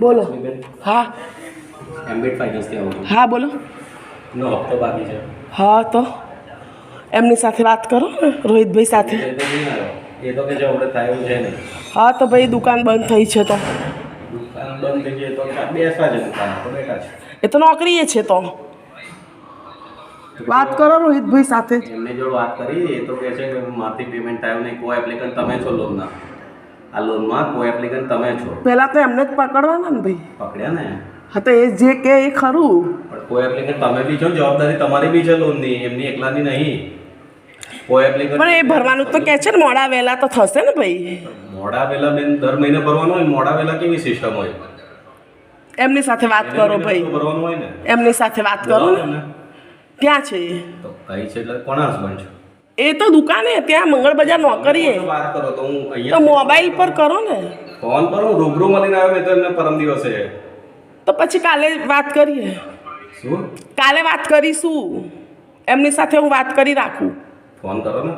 બોલો. હા. એમ્બિટ ફાઇનાન્સથી આવું હા બોલો. નો હપ્તો બાકી છે. હા તો. એમની સાથે વાત કરો ને રોહિતભાઈ સાથે એ તો એ કે જો આપણે થાય એવું છે નહીં. હા તો ભાઈ દુકાન બંધ થઈ છે તો. દુકાન બંધ થઈ ગઈ તો બેસવા છે દુકાન તો બેઠા છે. એ તો નોકરીએ છે તો. વાત કરો રોહિતભાઈ સાથે. એમને જો વાત કરી એ તો કહે છે કે મારથી પેમેન્ટ થયું નહીં. કોઈ એપ્લિકન્ટ તમે છો લોનના આ લોનમાં કોઈ એપ્લિકન્ટ તમે છો? પહેલાં તો એમને જ પકડવાના ને ભાઈ. પકડ્યા ને? હા તો એ જે કે એ ખરું. પણ કોઈ એપ્લિકન્ટ તમે બી છો જવાબદારી તમારી બી છે લોનની એમની એકલાની નહીં. કોઈ એપ્લિકન્ટ પણ એ ભરવાનું તો કે છે ને મોડા વહેલા તો થશે ને ભાઈ. મોડા વેલા બેન દર મહિને ભરવાનું હોય મોડા વેલા કેવી સિસ્ટમ હોય? એમની સાથે વાત કરો ભાઈ. ભરવાનું હોય ને? એમની સાથે વાત કરો ને. ક્યાં છે એ? તો કઈ છે એટલે કોના હસબન્ડ છો? એ તો દુકાને ત્યાં મંગળ બજાર નોકરીએ. વાત કરો તો હું તો અહીંયા મોબાઈલ પર કરો ને. ફોન પર હું રૂબરૂ મળીને આવ્યો મેં તો એમને પરમ દિવસે. તો પછી કાલે વાત કરીએ. શું? કાલે વાત કરીશું. એમની સાથે હું વાત કરી રાખું. ફોન કરો ને.